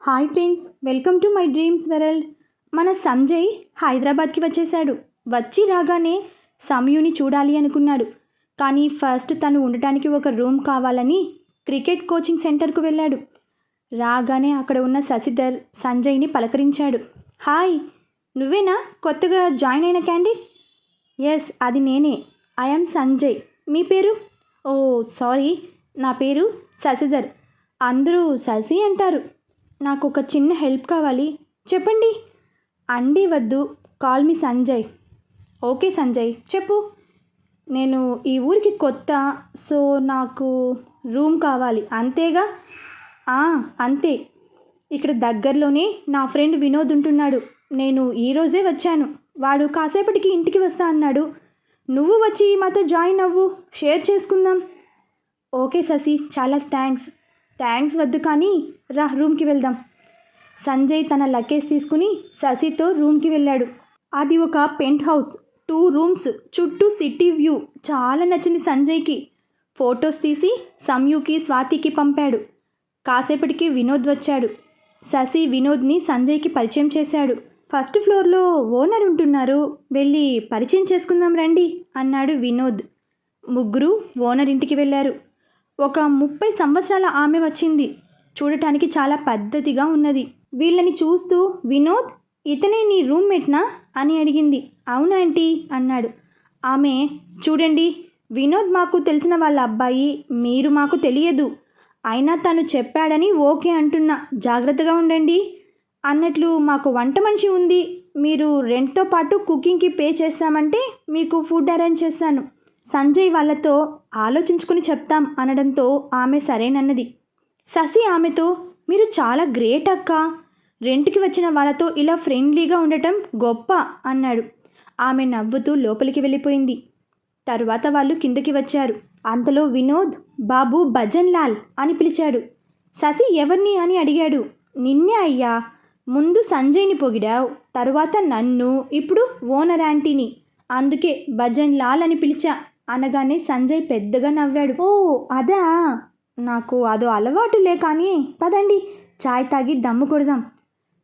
Hi friends welcome to my dreams world. మన సంజయ్ హైదరాబాద్కి వచ్చేశాడు. వచ్చి రాగానే సమయుని చూడాలి అనుకున్నాడు. కానీ ఫస్ట్ తను ఉండటానికి ఒక రూమ్ కావాలని క్రికెట్ కోచింగ్ సెంటర్కు వెళ్ళాడు. రాగానే అక్కడ ఉన్న శశిధర్ సంజయ్ని పలకరించాడు. హాయ్ నువ్వేనా? కొత్తగా జాయిన్ అయిన క్యాండిడేట్? ఎస్ అది నేనే. ఐఎమ్ సంజయ్. మీ పేరు? ఓ సారీ నా పేరు శశిధర్ అందరూ శశి అంటారు. నాకు ఒక చిన్న హెల్ప్ కావాలి. చెప్పండి. అండి వద్దు. Call me Sanjay. Okay Sanjay. చెప్పు. నేను ఈ ఊరికి కొత్త సో నాకు రూమ్ కావాలి. అంతేగా? అంతే. ఇక్కడ దగ్గరలోనే నా ఫ్రెండ్ వినోద్ ఉంటున్నాడు. నేను ఈరోజే వచ్చాను. వాడు కాసేపటికి ఇంటికి వస్తా అన్నాడు. నువ్వు వచ్చి మాతో జాయిన్ అవ్వు. షేర్ చేసుకుందాం. ఓకే శశి చాలా థ్యాంక్స్. థ్యాంక్స్ వద్దు కానీ రా రూమ్కి వెళ్దాం. సంజయ్ తన లగేజ్ తీసుకుని శశితో రూమ్కి వెళ్ళాడు. అది ఒక పెంట్ హౌస్ టూ రూమ్స్ చుట్టూ సిటీ వ్యూ. చాలా నచ్చింది సంజయ్కి. ఫొటోస్ తీసి సంయుకి స్వాతికి పంపాడు. కాసేపటికి వినోద్ వచ్చాడు. శశి వినోద్ని సంజయ్కి పరిచయం చేశాడు. ఫస్ట్ ఫ్లోర్లో ఓనర్ ఉంటున్నారు. వెళ్ళి పరిచయం చేసుకుందాం రండి అన్నాడు వినోద్. ముగ్గురు ఓనర్ ఇంటికి వెళ్ళారు. ఒక ముప్పై సంవత్సరాల ఆమె వచ్చింది. చూడటానికి చాలా పద్ధతిగా ఉన్నది. వీళ్ళని చూస్తూ వినోద్ ఇతనే నీ రూమ్మేట్నా? అని అడిగింది. అవునాంటీ అన్నాడు. ఆమె చూడండి వినోద్ మాకు తెలిసిన వాళ్ళ అబ్బాయి మీరు మాకు తెలియదు. అయినా తను చెప్పాడని ఓకే అంటున్నా. జాగ్రత్తగా ఉండండి. అన్నట్లు మాకు వంట మనిషి ఉంది. మీరు రెంట్తో పాటు కుకింగ్కి పే చేస్తామంటే మీకు ఫుడ్ అరేంజ్ చేస్తాను. సంజయ్ వాళ్ళతో ఆలోచించుకుని చెప్తాం అనడంతో ఆమె సరేనన్నది. శశి ఆమెతో మీరు చాలా గ్రేట్ అక్క. రెంట్కి వచ్చిన వాళ్ళతో ఇలా ఫ్రెండ్లీగా ఉండటం గొప్ప అన్నాడు. ఆమె నవ్వుతూ లోపలికి వెళ్ళిపోయింది. తరువాత వాళ్ళు కిందకి వచ్చారు. అంతలో వినోద్ బాబు భజన్ లాల్ అని పిలిచాడు. శశి ఎవరిని? అని అడిగాడు. నిన్నే అయ్యా. ముందు సంజయ్ని పొగిడావు తరువాత నన్ను ఇప్పుడు ఓనర్ ఆంటీని. అందుకే భజన్ లాల్ అని పిలిచా. అనగానే సంజయ్ పెద్దగా నవ్వాడు. ఓ అదా? నాకు అదో అలవాటులే కానీ పదండి చాయ్ తాగి దమ్ము కొడదాం.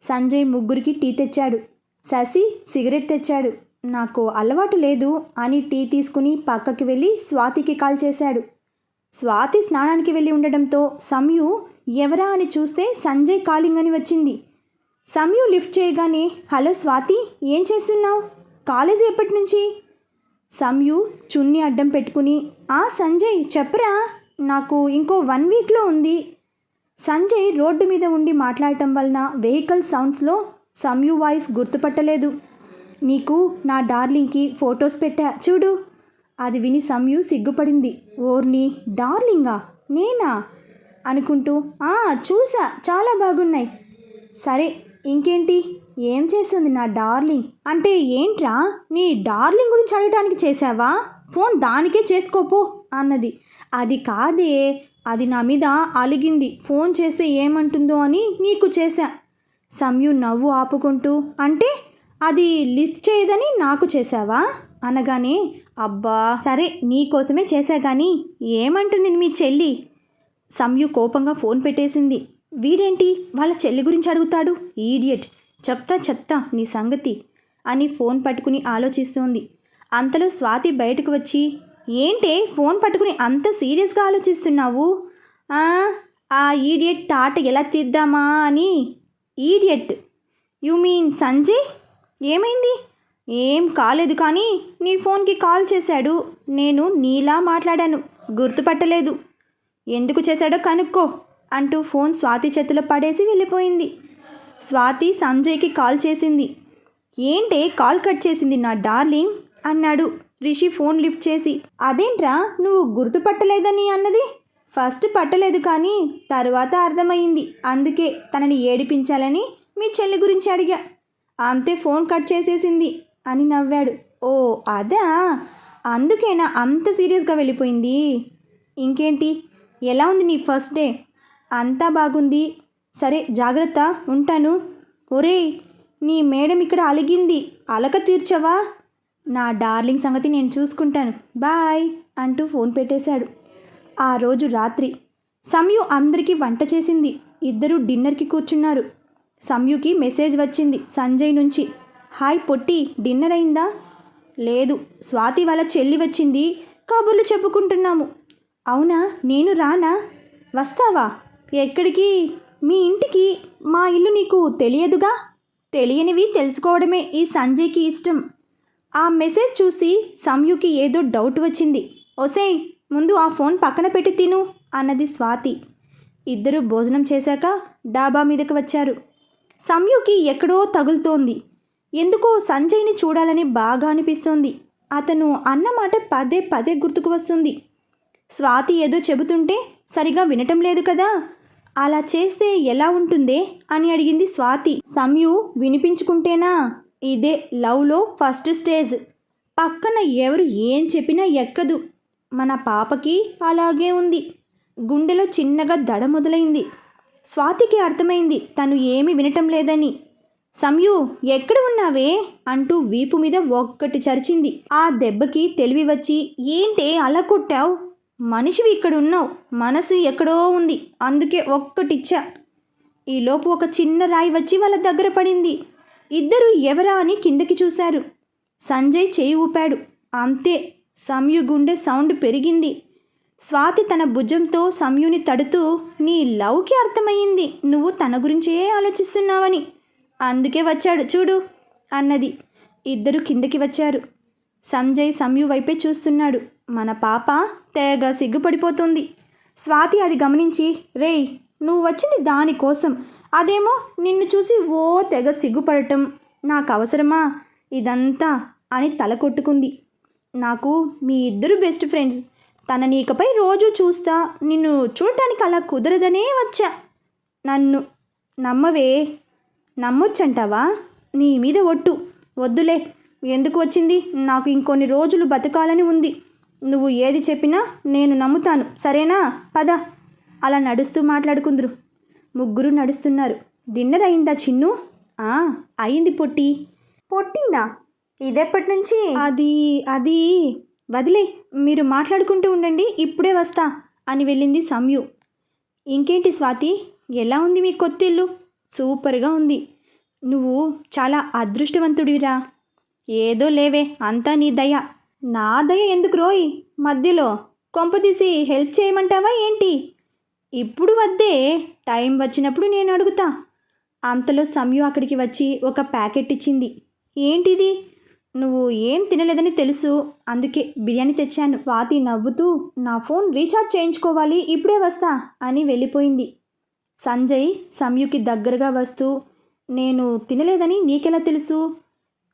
సంజయ్ ముగ్గురికి టీ తెచ్చాడు. శశి సిగరెట్ తెచ్చాడు. నాకు అలవాటు లేదు అని టీ తీసుకుని పక్కకి వెళ్ళి స్వాతికి కాల్ చేశాడు. స్వాతి స్నానానికి వెళ్ళి ఉండడంతో సంయు ఎవరా? అని చూస్తే సంజయ్ కాలింగ్ అని వచ్చింది. సంయు లిఫ్ట్ చేయగానే హలో స్వాతి ఏం చేస్తున్నావు? కాలేజీ ఎప్పటి నుంచి? సంయు చున్ని అడ్డం పెట్టుకుని ఆ సంజయ్ చెప్పరా నాకు ఇంకో వన్ వీక్లో ఉంది. సంజయ్ రోడ్డు మీద ఉండి మాట్లాడటం వలన వెహికల్ సౌండ్స్లో సంయు వాయిస్ గుర్తుపట్టలేదు. నీకు నా డార్లింగ్కి ఫొటోస్ పెట్టా చూడు. అది విని సంయు సిగ్గుపడింది. ఓర్ని డార్లింగా? నేనా? అనుకుంటూ ఆ చూసా చాలా బాగున్నాయి. సరే ఇంకేంటి? ఏం చేస్తుంది నా డార్లింగ్? అంటే ఏంట్రా? నీ డార్లింగ్ గురించి అడగడానికి చేసావా ఫోన్ దానికే చేసుకోపో అన్నది. అది కాదే అది నా మీద అలిగింది. ఫోన్ చేస్తే ఏమంటుందో అని నీకు చేశా. సంయు నవ్వు ఆపుకుంటూ అంటే అది లిఫ్ట్ చేయదని నాకు చేసావా అనగానే అబ్బా సరే నీకోసమే చేశా కానీ ఏమంటుంది మీ చెల్లి? సంయు కోపంగా ఫోన్ పెట్టేసింది. వీడేంటి? వాళ్ళ చెల్లి గురించి అడుగుతాడు? ఈడియట్. చెప్తా చెప్తా నీ సంగతి అని ఫోన్ పట్టుకుని ఆలోచిస్తోంది. అంతలో స్వాతి బయటకు వచ్చి ఏంటే ఫోన్ పట్టుకుని అంత సీరియస్గా ఆలోచిస్తున్నావు? "ఆ, ఈడియట్ తాట ఎలా తీద్దామా అని? ఈడియట్? You mean Sanjay? ఏమైంది? ఏం కాలేదు కానీ నీ ఫోన్కి కాల్ చేశాడు. నేను నీలా మాట్లాడాను గుర్తుపట్టలేదు. ఎందుకు చేశాడో కనుక్కో అంటూ ఫోన్ స్వాతి చేతిలో పడేసి వెళ్ళిపోయింది. స్వాతి సంజయ్కి కాల్ చేసింది. ఏంటే కాల్ కట్ చేసింది నా డార్లింగ్? అన్నాడు. రిషి ఫోన్ లిఫ్ట్ చేసి అదేంట్రా నువ్వు గుర్తుపట్టలేదని అన్నది? ఫస్ట్ పట్టలేదు కానీ తర్వాత అర్థమైంది అందుకే తనని ఏడిపించాలని మీ చెల్లి గురించి అడిగా. అంతే ఫోన్ కట్ చేసేసింది అని నవ్వాడు. ఓ అదా? అందుకేనా అంత సీరియస్గా వెళ్ళిపోయింది? ఇంకేంటి? ఎలా ఉంది నీ ఫస్ట్ డే? అంతా బాగుంది? సరే జాగ్రత్త ఉంటాను. ఒరేయ్ నీ మేడం ఇక్కడ అలిగింది. అలక తీర్చవా? నా డార్లింగ్ సంగతి నేను చూసుకుంటాను. బాయ్ అంటూ ఫోన్ పెట్టేశాడు. ఆ రోజు రాత్రి సమయు అందరికీ వంట చేసింది. ఇద్దరు డిన్నర్కి కూర్చున్నారు. సమయుకి మెసేజ్ వచ్చింది సంజయ్ నుంచి. హాయ్ పొట్టి డిన్నర్ అయిందా? లేదు స్వాతి వాళ్ళ చెల్లి వచ్చింది. కబుర్లు చెప్పుకుంటున్నాము. అవునా? నేను రానా? వస్తావా? ఎక్కడికి? మీ ఇంటికి మా ఇల్లు నీకు తెలియదుగా? తెలియనివి తెలుసుకోవడమే ఈ సంజయ్కి ఇష్టం. ఆ మెసేజ్ చూసి సంయుకి ఏదో డౌట్ వచ్చింది. ఒసే ముందు ఆ ఫోన్ పక్కన పెట్టి తిను అన్నది స్వాతి. ఇద్దరు భోజనం చేశాక డాబా మీదకి వచ్చారు. సంయుకి ఎక్కడో తగులుతోంది. ఎందుకో సంజయ్ని చూడాలని బాగా అనిపిస్తోంది. అతను అన్నమాట పదే పదే గుర్తుకు వస్తుంది. స్వాతి ఏదో చెబుతుంటే సరిగా వినటం లేదు కదా? అలా చేస్తే ఎలా ఉంటుందే? అని అడిగింది స్వాతి. సంయు వినిపించుకుంటేనా? ఇదే లవ్లో ఫస్ట్ స్టేజ్. పక్కన ఎవరు ఏం చెప్పినా ఎక్కదు. మన పాపకి అలాగే ఉంది. గుండెలో చిన్నగా దడ మొదలైంది. స్వాతికి అర్థమైంది తను ఏమి వినటం లేదని. సంయు ఎక్కడ ఉన్నావే? అంటూ వీపు మీద ఒక్కటి చరిచింది. ఆ దెబ్బకి తెలివి వచ్చి ఏంటే అలా కొట్టావు? మనిషివి ఇక్కడ ఉన్నావు మనసు ఎక్కడో ఉంది అందుకే ఒక్కటిచ్చా. ఈలోపు ఒక చిన్న రాయి వచ్చి వాళ్ళ దగ్గర పడింది. ఇద్దరు ఎవరా అని కిందకి చూశారు. సంజయ్ చేయి ఊపాడు. అంతే సంయు గుండె సౌండ్ పెరిగింది. స్వాతి తన భుజంతో సంయుని తడుతూ నీ లవ్కి అర్థమయ్యింది నువ్వు తన గురించే ఆలోచిస్తున్నావని. అందుకే వచ్చాడు చూడు అన్నది. ఇద్దరు కిందకి వచ్చారు. సంజయ్ సంయు వైపే చూస్తున్నాడు. మన పాప? తెగ సిగ్గుపడిపోతుంది. స్వాతి అది గమనించి రేయ్ నువ్వు వచ్చింది దానికోసం అదేమో నిన్ను చూసి ఓ తెగ సిగ్గుపడటం. నాకు అవసరమా? ఇదంతా అని తల కొట్టుకుంది. నాకు మీ ఇద్దరు బెస్ట్ ఫ్రెండ్స్. తన నీకపై రోజు చూస్తా. నిన్ను చూడటానికి అలా కుదరదనే వచ్చా. నన్ను నమ్మవే. నమ్మొచ్చంటావా? నీ మీద ఒట్టు. వద్దులే. ఎందుకు వచ్చింది? నాకు ఇంకొన్ని రోజులు బతకాలని ఉంది. నువ్వు ఏది చెప్పినా నేను నమ్ముతాను. సరేనా? పద. అలా నడుస్తూ మాట్లాడుకుందరు. ముగ్గురు నడుస్తున్నారు. డిన్నర్ అయిందా చిన్ను? ఆ అయింది పొట్టి. పొట్టినా? ఇదెప్పటి నుంచి అది అది. వదిలే మీరు మాట్లాడుకుంటూ ఉండండి ఇప్పుడే వస్తా అని వెళ్ళింది సంయు ఇంకేంటి స్వాతి? ఎలా ఉంది మీ కొత్త ఇల్లు సూపర్గా ఉంది. నువ్వు చాలా అదృష్టవంతుడివిరా. ఏదో లేవే అంతా నీ దయ. నా దయ ఎందుకు రోయ్? మధ్యలో కొంపదీసి హెల్ప్ చేయమంటావా ఏంటి? ఇప్పుడు వద్దే టైం వచ్చినప్పుడు నేను అడుగుతా. అంతలో సంయు అక్కడికి వచ్చి ఒక ప్యాకెట్ ఇచ్చింది. ఏంటిది? నువ్వు ఏం తినలేదని తెలుసు అందుకే బిర్యానీ తెచ్చాను. స్వాతి నవ్వుతూ నా ఫోన్ రీఛార్జ్ చేయించుకోవాలి ఇప్పుడే వస్తా అని వెళ్ళిపోయింది. సంజయ్ సమయుకి దగ్గరగా వస్తూ నేను తినలేదని నీకెలా తెలుసు?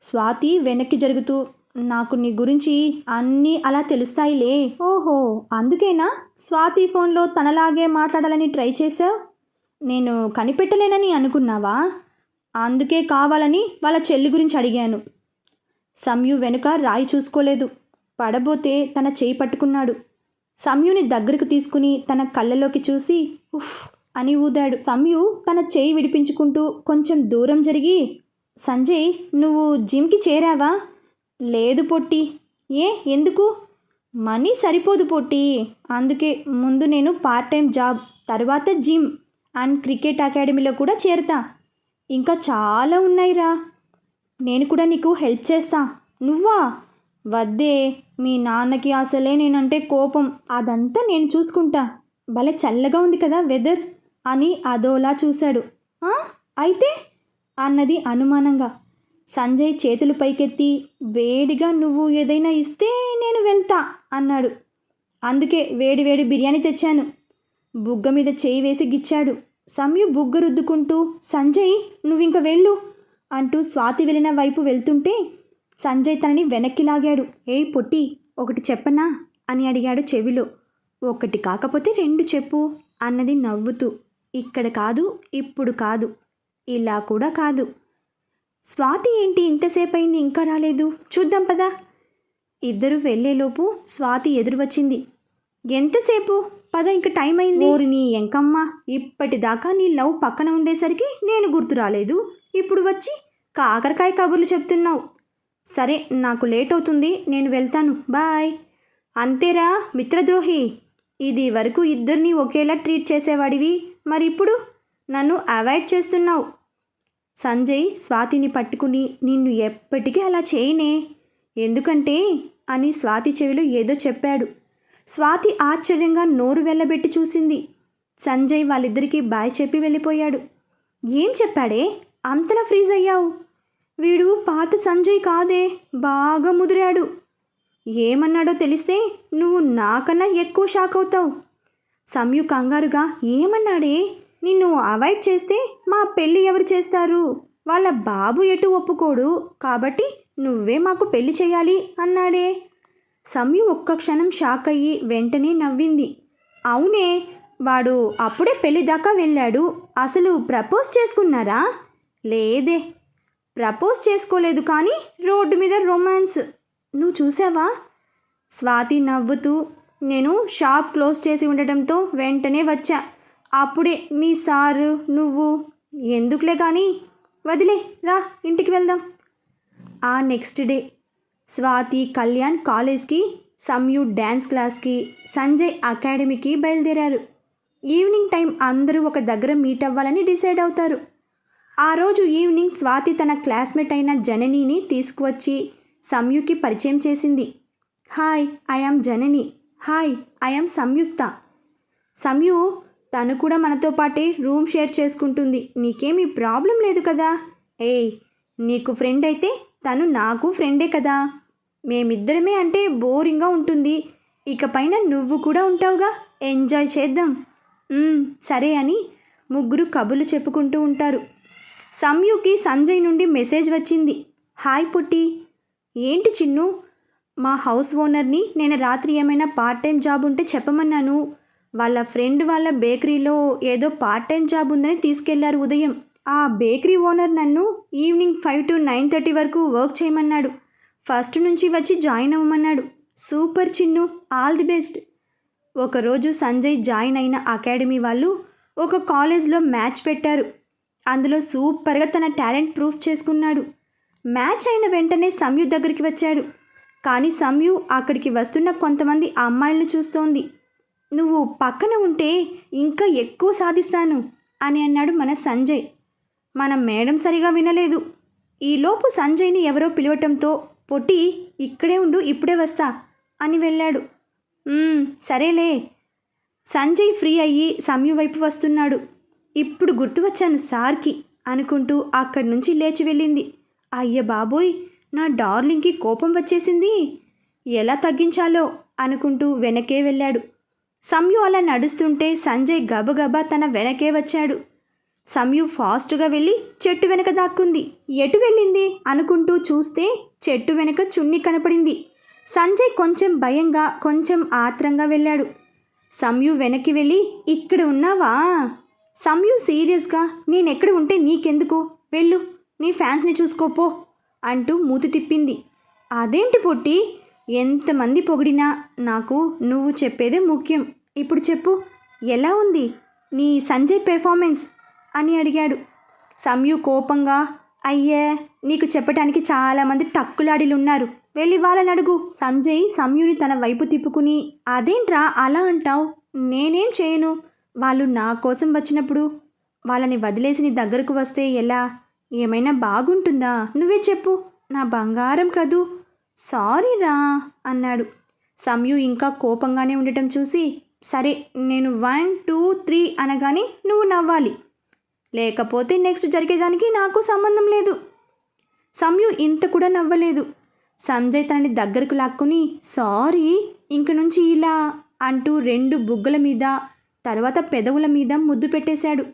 స్వాతి వెనక్కి జరుగుతూ నాకు నీ గురించి అన్నీ అలా తెలుస్తాయిలే. ఓహో అందుకేనా? స్వాతి ఫోన్లో తనలాగే మాట్లాడాలని ట్రై చేశావు? నేను కనిపెట్టలేనని అనుకున్నావా? అందుకే కావాలని వాళ్ళ చెల్లి గురించి అడిగాను. సంయు వెనుక రాయి చూసుకోలేదు. పడబోతే తన చేయి పట్టుకున్నాడు. సంయుని దగ్గరకు తీసుకుని తన కళ్ళలోకి చూసి ఉఫ్ అని ఊదాడు. సంయు తన చేయి విడిపించుకుంటూ కొంచెం దూరం జరిగి సంజయ్ నువ్వు జిమ్కి చేరావా? లేదు పొట్టి. ఏ ఎందుకు? మనీ సరిపోదు పొట్టి. అందుకే ముందు నేను పార్ట్ టైం జాబ్ తర్వాత జిమ్ అండ్ క్రికెట్ అకాడమీలో కూడా చేరతా. ఇంకా చాలా ఉన్నాయిరా. నేను కూడా నీకు హెల్ప్ చేస్తా. నువ్వా? వద్దే మీ నాన్నకి అసలే నేనంటే కోపం. అదంతా నేను చూసుకుంటా. భలే చల్లగా ఉంది కదా వెదర్ అని అదోలా చూశాడు. అయితే? అన్నది అనుమానంగా. సంజయ్ చేతులు పైకెత్తి వేడిగా నువ్వు ఏదైనా ఇస్తే నేను వెళ్తా అన్నాడు. అందుకే వేడి వేడి బిర్యానీ తెచ్చాను. బుగ్గ మీద చేయి వేసి గిచ్చాడు. సంయు బుగ్గ రుద్దుకుంటూ సంజయ్ నువ్వింక వెళ్ళు అంటూ స్వాతి వెళ్ళిన వైపు వెళ్తుంటే సంజయ్ తనని వెనక్కి లాగాడు. ఏయ్ పొట్టి ఒకటి చెప్పనా? అని అడిగాడు చెవిలో. ఒకటి కాకపోతే రెండు చెప్పు అన్నది నవ్వుతూ. ఇక్కడ కాదు ఇప్పుడు కాదు. ఇలా కూడా కాదు. స్వాతి ఏంటి ఇంతసేపు అయింది ఇంకా రాలేదు? చూద్దాం పదా. ఇద్దరు వెళ్ళేలోపు స్వాతి ఎదురు వచ్చింది ఎంతసేపు? పద ఇంక టైం అయింది. ఓరి నీ ఎంకమ్మ. ఇప్పటిదాకా నీ లవ్ పక్కన ఉండేసరికి నేను గుర్తు రాలేదు. ఇప్పుడు వచ్చి కాకరకాయ కబుర్లు చెప్తున్నావు. సరే నాకు లేట్ అవుతుంది. నేను వెళ్తాను. బాయ్. అంతేరా మిత్రద్రోహి. ఇది వరకు ఇద్దరిని ఒకేలా ట్రీట్ చేసేవాడివి. మరి ఇప్పుడు నన్ను అవాయిడ్ చేస్తున్నావు. సంజయ్ స్వాతిని పట్టుకుని నిన్ను ఎప్పటికీ అలా చేయనే. ఎందుకంటే? అని స్వాతి చెవిలో ఏదో చెప్పాడు. స్వాతి ఆశ్చర్యంగా నోరు వెళ్ళబెట్టి చూసింది. సంజయ్ వాళ్ళిద్దరికీ బాయ్ చెప్పి వెళ్ళిపోయాడు. ఏం చెప్పాడే? అంతలా ఫ్రీజ్ అయ్యావు? వీడు పాత సంజయ్ కాదే. బాగా ముదిరాడు. ఏమన్నాడో తెలిస్తే నువ్వు నాకన్నా ఎక్కువ షాక్ అవుతావు. సంయు కంగారుగా ఏమన్నాడే? నిన్ను అవాయిడ్ చేస్తే మా పెళ్ళి ఎవరు చేస్తారు? వాళ్ళ బాబు ఎటు ఒప్పుకోడు? కాబట్టి నువ్వే మాకు పెళ్ళి చేయాలి అన్నాడే. సమ్యు ఒక్క క్షణం షాక్ అయ్యి వెంటనే నవ్వింది. అవునే వాడు అప్పుడే పెళ్ళి దాకా వెళ్ళాడు. అసలు ప్రపోజ్ చేసుకున్నారా? లేదే. ప్రపోజ్ చేసుకోలేదు కానీ రోడ్డు మీద రొమాన్స్. నువ్వు చూసావా? స్వాతి నవ్వుతూ నేను షాప్ క్లోజ్ చేసి ఉండటంతో వెంటనే వచ్చా. అప్పుడే మీ సారు నువ్వు ఎందుకులే కానీ వదిలే రా ఇంటికి వెళ్దాం. ఆ నెక్స్ట్ డే స్వాతి కళ్యాణ్ కాలేజ్కి సంయు డ్యాన్స్ క్లాస్కి సంజయ్ అకాడమీకి బయలుదేరారు. ఈవినింగ్ టైం అందరూ ఒక దగ్గర మీట్ అవ్వాలని డిసైడ్ అవుతారు. ఆ రోజు ఈవినింగ్ స్వాతి తన క్లాస్మేట్ అయిన జననిని తీసుకువచ్చి సంయుకి పరిచయం చేసింది. Hi I I am Janani. Hi I am Samyuktha Samyu తను కూడా మనతో పాటే రూమ్ షేర్ చేసుకుంటుంది. నీకేమీ ప్రాబ్లం లేదు కదా? ఏయ్ నీకు ఫ్రెండ్ అయితే తను నాకు ఫ్రెండే కదా? మేమిద్దరమే అంటే బోరింగ్గా ఉంటుంది. ఇకపైన నువ్వు కూడా ఉంటావుగా? ఎంజాయ్ చేద్దాం. సరే అని ముగ్గురు కబుర్లు చెప్పుకుంటూ ఉంటారు. సంయుకి సంజయ్ నుండి మెసేజ్ వచ్చింది. హాయ్ పుట్టి. ఏంటి చిన్ను? మా హౌస్ ఓనర్ని నేను రాత్రి ఏమైనా పార్ట్ టైం జాబ్ ఉంటే చెప్పమన్నాను. వాళ్ళ ఫ్రెండ్ వాళ్ళ బేకరీలో ఏదో పార్ట్ టైం జాబ్ ఉందని తీసుకెళ్ళారు ఉదయం. ఆ బేకరీ ఓనర్ నన్ను evening five to nine thirty వరకు వర్క్ చేయమన్నాడు. ఫస్ట్ నుంచి వచ్చి join అవ్వమన్నాడు. Super Chinnu all the best. ఒకరోజు సంజయ్ జాయిన్ అయిన అకాడమీ వాళ్ళు ఒక కాలేజ్లో మ్యాచ్ పెట్టారు. అందులో సూపర్గా తన టాలెంట్ ప్రూఫ్ చేసుకున్నాడు. మ్యాచ్ అయిన వెంటనే సంయు దగ్గరికి వచ్చాడు. కానీ సంయు అక్కడికి వస్తున్న కొంతమంది అమ్మాయిలను చూస్తోంది. నువ్వు పక్కన ఉంటే ఇంకా ఎక్కువ సాధిస్తాను అని అన్నాడు మన సంజయ్. మన మేడం సరిగా వినలేదు. ఈలోపు సంజయ్ని ఎవరో పిలవటంతో పొట్టి ఇక్కడే ఉండు ఇప్పుడే వస్తా అని వెళ్ళాడు. సరేలే. సంజయ్ ఫ్రీ అయ్యి సమ్యు వైపు వస్తున్నాడు. ఇప్పుడు గుర్తు వచ్చాను సార్కి అనుకుంటూ అక్కడి నుంచి లేచి వెళ్ళింది. అయ్య బాబోయ్ నా డార్లింగ్కి కోపం వచ్చేసింది. ఎలా తగ్గించాలో అనుకుంటూ వెనకే వెళ్ళాడు. సంయు అలా నడుస్తుంటే సంజయ్ గబగబా తన వెనకే వచ్చాడు. సంయు ఫాస్ట్గా వెళ్ళి చెట్టు వెనక దాక్కుంది. ఎటు వెళ్ళింది అనుకుంటూ చూస్తే చెట్టు వెనక చున్ని కనపడింది. సంజయ్ కొంచెం భయంగా కొంచెం ఆత్రంగా వెళ్ళాడు. సంయు వెనక్కి వెళ్ళి ఇక్కడ ఉన్నావా? సంయు సీరియస్గా నేనెక్కడ ఉంటే నీకెందుకు? వెళ్ళు నీ ఫ్యాన్స్ని చూసుకోపో అంటూ మూతి తిప్పింది. అదేంటి పొట్టి? ఎంతమంది పొగిడినా నాకు నువ్వు చెప్పేదే ముఖ్యం. ఇప్పుడు చెప్పు ఎలా ఉంది నీ సంజయ్ పెర్ఫార్మెన్స్ అని అడిగాడు. సంయు కోపంగా అయ్యే నీకు చెప్పటానికి చాలామంది టక్కులాడిలు ఉన్నారు వెళ్ళి వాళ్ళని అడుగు. సంజయ్ సంయుని తన వైపు తిప్పుకుని అదేంట్రా అలా అంటావు? నేనేం చేయను? వాళ్ళు నా కోసం వచ్చినప్పుడు వాళ్ళని వదిలేసి నీ దగ్గరకు వస్తే ఎలా? ఏమైనా బాగుంటుందా? నువ్వే చెప్పు. నా బంగారం కదూ? సారీ రా అన్నాడు. సంయు ఇంకా కోపంగానే ఉండటం చూసి సరే నేను వన్ టూ త్రీ అనగానే నువ్వు నవ్వాలి. లేకపోతే నెక్స్ట్ జరిగేదానికి నాకు సంబంధం లేదు. సంయు ఇంత కూడా నవ్వలేదు. సంజయ్ తనని దగ్గరకు లాక్కుని సారీ ఇంక నుంచి ఇలా అంటూ రెండు బుగ్గల మీద తర్వాత పెదవుల మీద ముద్దు పెట్టేశాడు.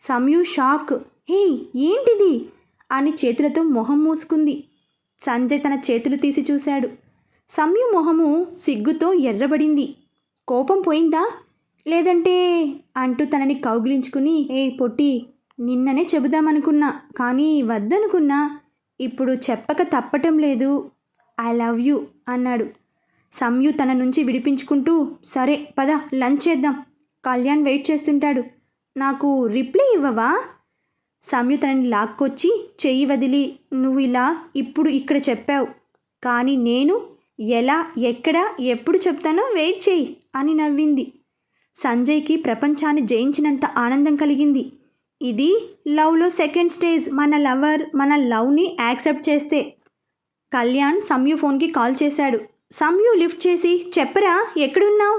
సంయు షాక్. హే ఏంటిది? అని చేతులతో మొహం మూసుకుంది. సంజయ్ తన చేతులు తీసి చూశాడు. సంయు మొహము సిగ్గుతో ఎర్రబడింది. కోపం పోయిందా? లేదంటే అంటూ తనని కౌగిలించుకుని ఏ పొట్టి నిన్ననే చెబుదామనుకున్నా కానీ వద్దనుకున్నా ఇప్పుడు చెప్పక తప్పటం లేదు. ఐ లవ్ యూ అన్నాడు. సమ్యు తన నుంచి విడిపించుకుంటూ సరే పద లంచ్ చేద్దాం. కళ్యాణ్ వెయిట్ చేస్తుంటాడు. నాకు రిప్లై ఇవ్వవా? సంయుతనని లాక్కొచ్చి చెయ్యి వదిలి నువ్వు ఇలా ఇప్పుడు ఇక్కడ చెప్పావు. కానీ నేను ఎలా ఎక్కడ ఎప్పుడు చెప్తానో వెయిట్ చేయి అని నవ్వింది. సంజయ్కి ప్రపంచాన్ని జయించినంత ఆనందం కలిగింది. ఇది లవ్లో సెకండ్ స్టేజ్. మన లవర్ మన లవ్ని యాక్సెప్ట్ చేస్తే. కళ్యాణ్ సంయు ఫోన్కి కాల్ చేశాడు. సంయు లిఫ్ట్ చేసి చెప్పరా ఎక్కడున్నావు?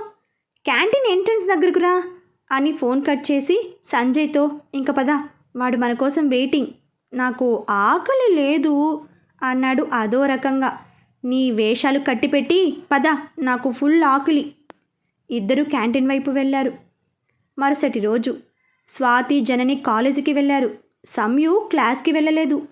క్యాంటీన్ ఎంట్రన్స్ దగ్గరకు రా అని ఫోన్ కట్ చేసి సంజయ్తో ఇంక పద. వాడు మన కోసం వెయిటింగ్. నాకు ఆకలి లేదు అన్నాడు అదో రకంగా. నీ వేషాలు కట్టిపెట్టి పద నాకు ఫుల్ ఆకలి. ఇద్దరు క్యాంటీన్ వైపు వెళ్ళారు. మరుసటి రోజు స్వాతి జనని కాలేజీకి వెళ్ళారు. సంయు క్లాస్కి వెళ్ళలేదు.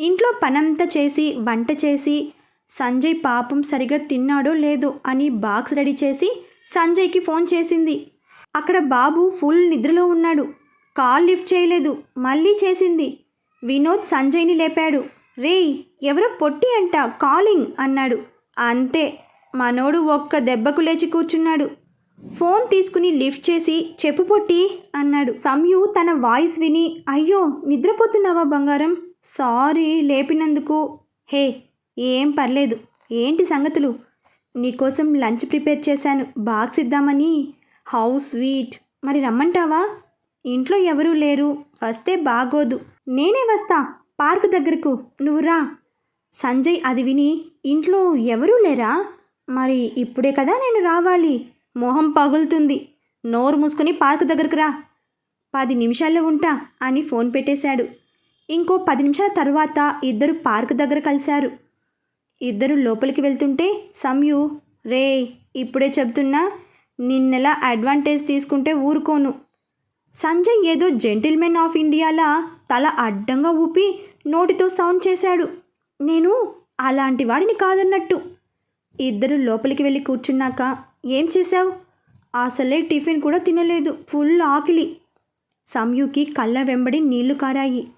ఇంట్లో పనంతా చేసి వంట చేసి సంజయ్ పాపం సరిగా తిన్నాడో లేదో అని బాక్స్ రెడీ చేసి సంజయ్కి ఫోన్ చేసింది. అక్కడ బాబు ఫుల్ నిద్రలో ఉన్నాడు. కాల్ లిఫ్ట్ చేయలేదు. మళ్ళీ చేసింది. వినోద్ సంజయ్ని లేపాడు. రేయ్ ఎవరో పొట్టి అంట కాలింగ్ అన్నాడు. అంతే మనోడు ఒక్క దెబ్బకు లేచి కూర్చున్నాడు. ఫోన్ తీసుకుని లిఫ్ట్ చేసి చెప్పు పొట్టి అన్నాడు. సంయు తన వాయిస్ విని అయ్యో నిద్రపోతున్నావా బంగారం? సారీ లేపినందుకు. హే ఏం పర్లేదు. ఏంటి సంగతులు? నీకోసం లంచ్ ప్రిపేర్ చేశాను. బాక్స్ ఇద్దామని. How sweet. మరి రమ్మంటావా? ఇంట్లో ఎవరూ లేరు. వస్తే బాగోదు. నేనే వస్తా. పార్క్ దగ్గరకు. నువ్వు రా. సంజయ్ అది విని ఇంట్లో ఎవరూ లేరా? మరి ఇప్పుడే కదా నేను రావాలి. మొహం పగులుతుంది. నోరు మూసుకొని పార్క్ దగ్గరకు రా. పది నిమిషాల్లో ఉంటా అని ఫోన్ పెట్టేశాడు. ఇంకో పది నిమిషాల తర్వాత ఇద్దరు పార్క్ దగ్గర కలిశారు. ఇద్దరు లోపలికి వెళ్తుంటే సంయు రే ఇప్పుడే చెప్తున్నా నిన్నెలా అడ్వాంటేజ్ తీసుకుంటే ఊరుకోను. సంజయ్ ఏదో జెంటిల్మెన్ ఆఫ్ ఇండియాలా తల అడ్డంగా ఊపి నోటితో సౌండ్ చేశాడు. నేను అలాంటి వాడిని కాదన్నట్టు. ఇద్దరు లోపలికి వెళ్ళి కూర్చున్నాక ఏం చేశావు? అసలే టిఫిన్ కూడా తినలేదు ఫుల్ ఆకిలి. సంయుకి కళ్ళ వెంబడి నీళ్ళు కారాయి.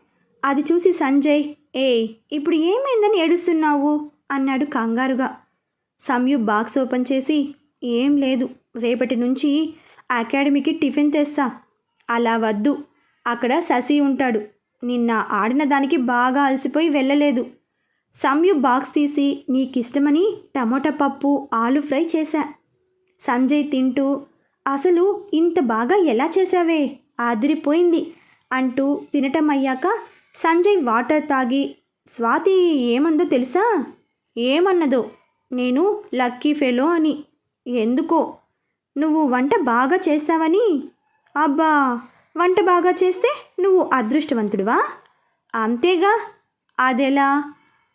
అది చూసి సంజయ్ ఏ ఇప్పుడు ఏమైందని ఏడుస్తున్నావు? అన్నాడు కంగారుగా. సంయు బాక్స్ ఓపెన్ చేసి ఏం లేదు రేపటి నుంచి అకాడమీకి టిఫిన్ తెస్తా. అలా వద్దు. అక్కడ శశి ఉంటాడు. నిన్న ఆడిన దానికి బాగా అలసిపోయి వెళ్ళలేదు. సంయు బాక్స్ తీసి నీకిష్టమని టమోటా పప్పు ఆలు ఫ్రై చేశా. సంజయ్ తింటూ అసలు ఇంత బాగా ఎలా చేశావే? ఆదిరిపోయింది అంటూ తినటం అయ్యాక సంజయ్ వాటర్ తాగి స్వాతి ఏమందో తెలుసా? ఏమన్నదో? నేను లక్కీ ఫెలో అని. ఎందుకో? నువ్వు వంట బాగా చేస్తావని? అబ్బా వంట బాగా చేస్తే నువ్వు అదృష్టవంతుడివా? అంతేగా అదెలా?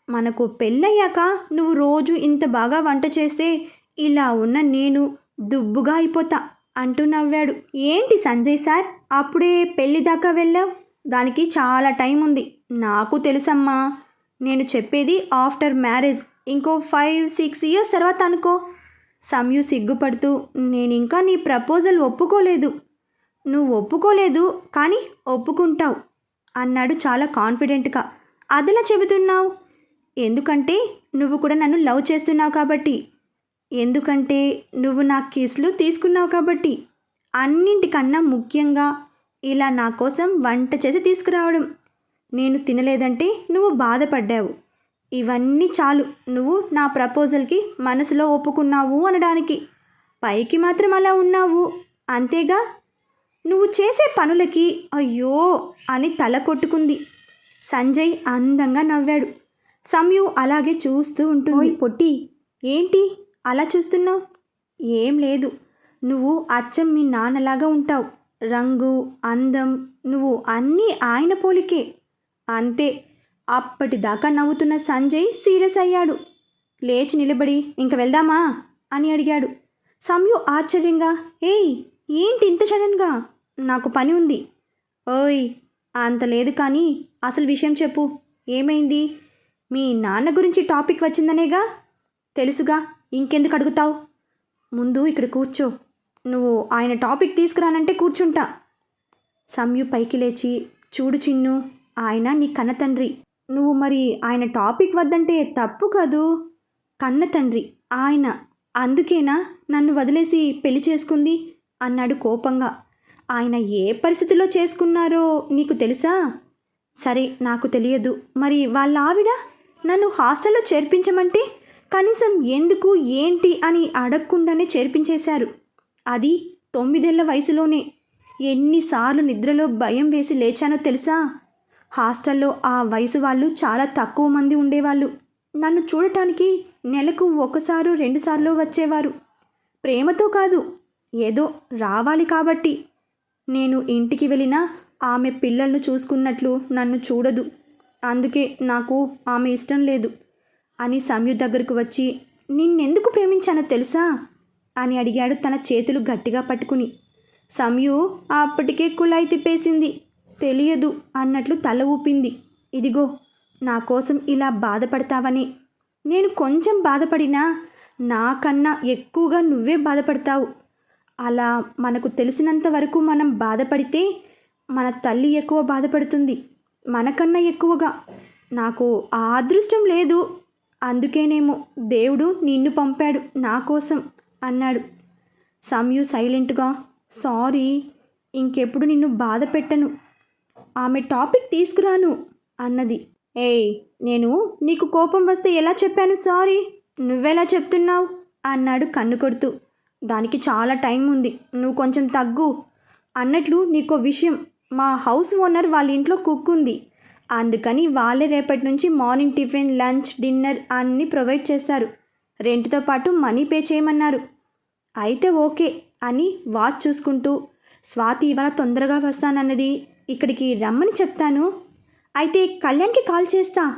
మనకు పెళ్ళయ్యాక నువ్వు రోజు ఇంత బాగా వంట చేస్తే ఇలా ఉన్న నేను దుబ్బుగా అయిపోతా అంటూ నవ్వాడు. ఏంటి సంజయ్ సార్? అప్పుడే పెళ్ళి దాకా వెళ్ళావు? దానికి చాలా టైం ఉంది. నాకు తెలుసమ్మా నేను చెప్పేది ఆఫ్టర్ మ్యారేజ్. ఇంకో ఫైవ్ సిక్స్ ఇయర్స్ తర్వాత అనుకో. సమయం సిగ్గుపడుతూ నేను ఇంకా నీ ప్రపోజల్ ఒప్పుకోలేదు. నువ్వు ఒప్పుకోలేదు కానీ ఒప్పుకుంటావు అన్నాడు చాలా కాన్ఫిడెంట్గా. అదిలా చెబుతున్నావు? ఎందుకంటే నువ్వు కూడా నన్ను లవ్ చేస్తున్నావు కాబట్టి. ఎందుకంటే నువ్వు నా కిస్లు తీసుకున్నావు కాబట్టి. అన్నింటికన్నా ముఖ్యంగా ఇలా నా కోసం వంట చేసి తీసుకురావడం. నేను తినలేదంటే నువ్వు బాధపడ్డావు. ఇవన్నీ చాలు. నువ్వు నా ప్రపోజల్కి మనసులో ఒప్పుకున్నావు అనడానికి. పైకి మాత్రం అలా ఉన్నావు. అంతేగా? నువ్వు చేసే పనులకి అయ్యో అని తల కొట్టుకుంది. సంజయ్ అందంగా నవ్వాడు. సంయు అలాగే చూస్తూ ఉంటుంది. పొట్టి ఏంటి అలా చూస్తున్నావు? ఏం లేదు. నువ్వు అచ్చం మీ నాన్నలాగా ఉంటావు. రంగు అందం నువ్వు అన్నీ ఆయన పోలికే. అంతే. అప్పటిదాకా నవ్వుతున్న సంజయ్ సీరియస్ అయ్యాడు. లేచి నిలబడి ఇంక వెళ్దామా? అని అడిగాడు. సంయు ఆశ్చర్యంగా ఏయ్ ఏంటి ఇంత సడన్గా? నాకు పని ఉంది. ఓయ్ అంత లేదు కానీ అసలు విషయం చెప్పు. ఏమైంది? మీ నాన్న గురించి టాపిక్ వచ్చిందనేగా? తెలుసుగా ఇంకెందుకు అడుగుతావు? ముందు ఇక్కడ కూర్చో. నువ్వు ఆయన టాపిక్ తీసుకురానంటే కూర్చుంటా. సమ్యు పైకి లేచి చూడు చిన్ను ఆయన నీ కన్న తండ్రి. నువ్వు మరి ఆయన టాపిక్ వద్దంటే తప్పు కాదు. కన్న తండ్రి ఆయన. అందుకేనా నన్ను వదిలేసి పెళ్ళి చేసుకుంది? అన్నాడు కోపంగా. ఆయన ఏ పరిస్థితిలో చేసుకున్నారో నీకు తెలుసా? సరే నాకు తెలియదు. మరి వాళ్ళ ఆవిడ నన్ను హాస్టల్లో చేర్పించమంటే కనీసం ఎందుకు ఏంటి అని అడగకుండానే చేర్పించేశారు. అది తొమ్మిదేళ్ళ వయసులోనే. ఎన్నిసార్లు నిద్రలో భయం వేసి లేచానో తెలుసా? హాస్టల్లో ఆ వయసు వాళ్ళు చాలా తక్కువ మంది ఉండేవాళ్ళు. నన్ను చూడటానికి నెలకు ఒకసారు రెండుసార్లు వచ్చేవారు. ప్రేమతో కాదు ఏదో రావాలి కాబట్టి. నేను ఇంటికి వెళ్ళినా ఆమె పిల్లలను చూసుకున్నట్లు నన్ను చూడదు. అందుకే నాకు ఆమె ఇష్టం లేదు. అని సమయు దగ్గరకు వచ్చి నిన్నెందుకు ప్రేమించానో తెలుసా? అని అడిగాడు తన చేతులు గట్టిగా పట్టుకుని. సమయు అప్పటికే కుళాయి తిప్పేసింది. తెలియదు అన్నట్లు తల ఊపింది. ఇదిగో నా కోసం ఇలా బాధపడతావని. నేను కొంచెం బాధపడినా నాకన్నా ఎక్కువగా నువ్వే బాధపడతావు. అలా మనకు తెలిసినంత వరకు మనం బాధపడితే మన తల్లి ఎక్కువ బాధపడుతుంది. మనకన్నా ఎక్కువగా. నాకు ఆ అదృష్టం లేదు. అందుకేనేమో దేవుడు నిన్ను పంపాడు నా కోసం అన్నాడు. సమయు సైలెంట్గా సారీ ఇంకెప్పుడు నిన్ను బాధ పెట్టను. ఆమె టాపిక్ తీసుకురాను అన్నది. ఏయ్ నేను నీకు కోపం వస్తే ఎలా చెప్పాను సారీ? నువ్వెలా చెప్తున్నావు? అన్నాడు కన్ను కొడుతూ. దానికి చాలా టైం ఉంది. నువ్వు కొంచెం తగ్గు. అన్నట్లు నీకో విషయం. మా హౌస్ ఓనర్ వాళ్ళ ఇంట్లో కుక్ ఉంది. అందుకని వాళ్ళే రేపటి నుంచి మార్నింగ్ టిఫిన్ లంచ్ డిన్నర్ అన్నీ ప్రొవైడ్ చేస్తారు. రెంట్తో పాటు మనీ పే చేయమన్నారు. అయితే ఓకే అని వాచ్ చూసుకుంటూ స్వాతి ఇవాళ తొందరగా వస్తానన్నది. ఇక్కడికి రమ్మని చెప్తాను. అయితే కళ్యాణ్కి కాల్ చేస్తా.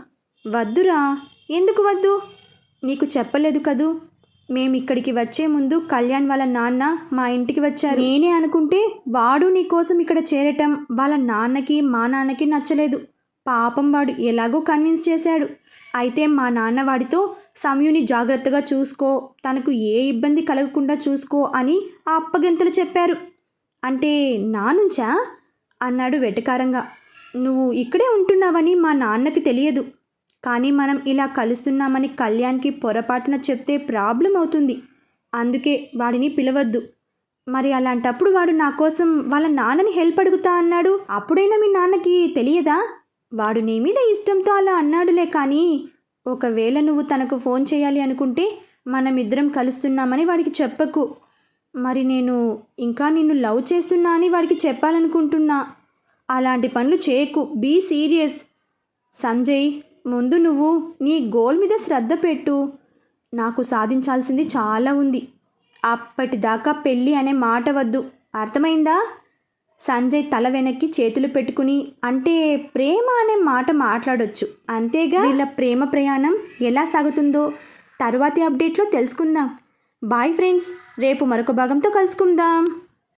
వద్దురా. ఎందుకు వద్దు? నీకు చెప్పలేదు కదూ? మేము ఇక్కడికి వచ్చే ముందు కళ్యాణ్ వాళ్ళ నాన్న మా ఇంటికి వచ్చారు. నేనే అనుకుంటే వాడు నీ కోసం ఇక్కడ చేరటం వాళ్ళ నాన్నకి మా నాన్నకి నచ్చలేదు. పాపం వాడు ఎలాగో కన్విన్స్ చేశాడు. అయితే మా నాన్న వాడితో సమయుని జాగ్రత్తగా చూసుకో తనకు ఏ ఇబ్బంది కలగకుండా చూసుకో అని ఆ అప్పగింతలు చెప్పారు. అంటే నా నుంచా? అన్నాడు వెటకారంగా. నువ్వు ఇక్కడే ఉంటున్నావని మా నాన్నకి తెలియదు. కానీ మనం ఇలా కలుస్తున్నామని కళ్యాణ్కి పొరపాటున చెప్తే ప్రాబ్లం అవుతుంది. అందుకే వాడిని పిలవద్దు. మరి అలాంటప్పుడు వాడు నా కోసం వాళ్ళ నాన్నని హెల్ప్ అడుగుతా అన్నాడు? అప్పుడైనా మీ నాన్నకి తెలియదా? వాడు నీ మీద ఇష్టంతో అలా అన్నాడులే కానీ ఒకవేళ నువ్వు తనకు ఫోన్ చేయాలి అనుకుంటే మనమిద్దరం కలుస్తున్నామని వాడికి చెప్పకు. మరి నేను ఇంకా నిన్ను లవ్ చేస్తున్నా అని వాడికి చెప్పాలనుకుంటున్నా. అలాంటి పనులు చేయకు. Be serious. సంజయ్ ముందు నువ్వు నీ గోల్ మీద శ్రద్ధ పెట్టు. నాకు సాధించాల్సింది చాలా ఉంది. అప్పటిదాకా పెళ్ళి అనే మాట వద్దు. అర్థమైందా? సంజయ్ తల వెనక్కి చేతులు పెట్టుకుని అంటే ప్రేమ అనే మాట మాట్లాడొచ్చు. అంతేగా? వీళ్ళ ప్రేమ ప్రయాణం ఎలా సాగుతుందో తరువాతి అప్డేట్లో తెలుసుకుందాం. బాయ్ ఫ్రెండ్స్ రేపు మరొక భాగంతో కలుసుకుందాం.